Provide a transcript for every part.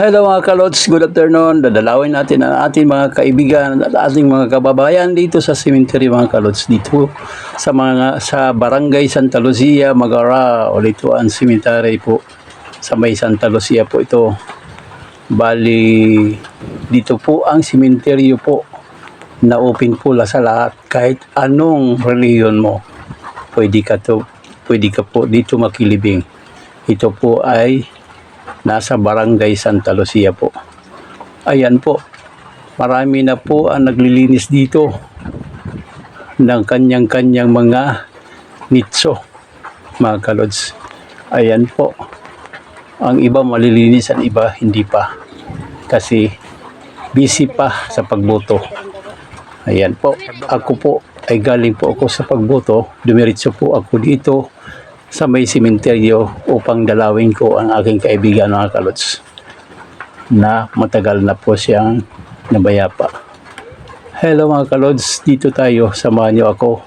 Hello mga kalots, good afternoon. Dadalawin natin ang ating mga kaibigan at ating mga kababayan dito sa cemetery mga kalots dito sa mga sa Barangay Santa Lucia, Magara, o ang cemetery po sa may Santa Lucia po ito. Bali dito po ang cemetery po na open po la sa lahat kahit anong reliyon mo. Pwede ka to, pwede ka po dito makilibing. Ito po ay nasa Barangay Santa Lucia po. Ayan po, marami na po ang naglilinis dito ng kanyang-kanyang mga nitso, mga kalods. Ayan po, ang iba malilinis, ang iba hindi pa. Kasi busy pa sa pagboto. Ayan po, ako po ay galing po ako sa pagboto. Dumiritso po ako dito sa may simenteryo upang dalawin ko ang aking kaibigan mga kalots na matagal na po siyang nabayapa. Hello mga kalods, dito tayo, samahan niyo ako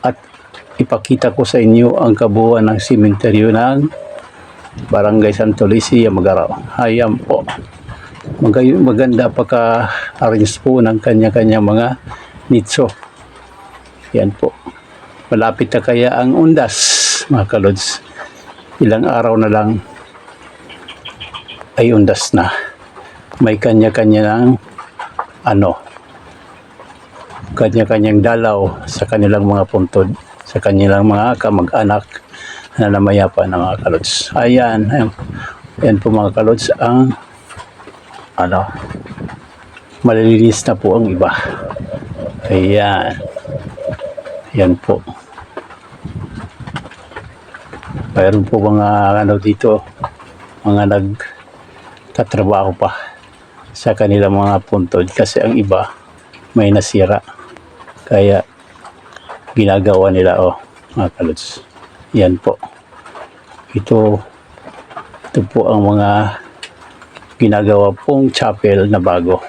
at ipakita ko sa inyo ang kabuuan ng simenteryo ng Barangay Santo Lucia, Magaraw. Ayan po. Magay- maganda pagka-arrange po ng kanya-kanya mga nitso. Yan po. Malapit na kaya ang undas, mga kalods. Ilang araw na lang ay undas na. May kanya-kanya ng ano, kanya-kanyang dalaw sa kanilang mga puntod, sa kanilang mga kamag-anak na namayapa ng mga kalods. Ayan, ayan, ayan po mga kalods ang ano, malilinis na po ang iba. Ayan. Yan po. Mayroon po mga ano dito, mga nagtatrabaho pa sa kanilang mga puntod kasi ang iba may nasira. Kaya ginagawa nila oh, mga kalods. Yan po. Ito, ito po ang mga ginagawa pong chapel na bago.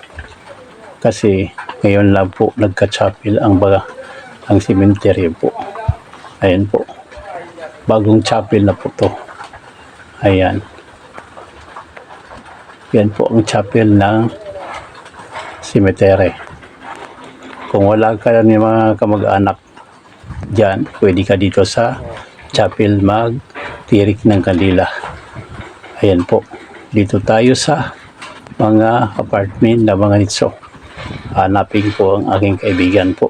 Kasi ngayon lang po nagka-chapel ang baga ang cemetery po. Ayan po. Bagong chapel na po to. Ayan. Yan po ang chapel ng cemetery. Kung wala ka ni mga kamag-anak dyan, pwede ka dito sa chapel mag-tirik ng kandila. Ayan po. Dito tayo sa mga apartment na mga nitso. Hanapin po ang aking kaibigan po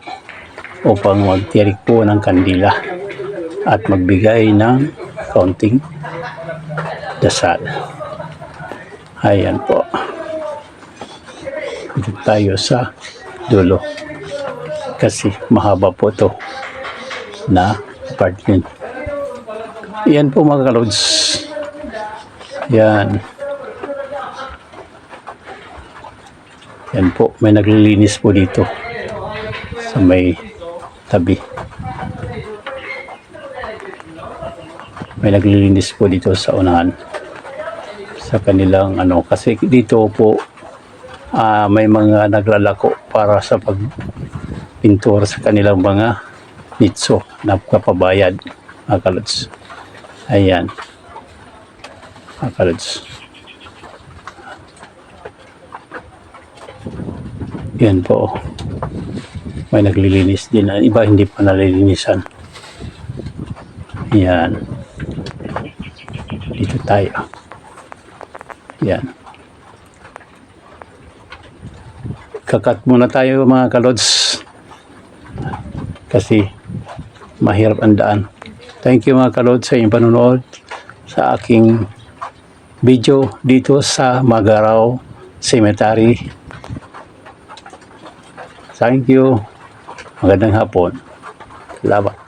upang magtirik po ng kandila at magbigay ng kaunting dasal. Ayan po. Dito tayo sa dulo. Kasi mahaba po to na apartment. Yan po mga kalods. Yan. Yan po. May naglilinis po dito sa may tabi. May naglilinis po dito sa unahan sa kanilang ano kasi dito po ah, may mga naglalako para sa pagpintura sa kanilang mga nitso na kapabayad mga kalods. Ayan. Mga kalods. Yan po. May naglilinis din. Iba hindi pa nalilinisan. Yan. Dito tayo. Yan. Kakat muna tayo mga kalods. Kasi mahirap ang daan. Thank you mga kalods sa inyong panonood sa aking video dito sa Magaraw Cemetery Thank you. Magandang hapon. Salamat.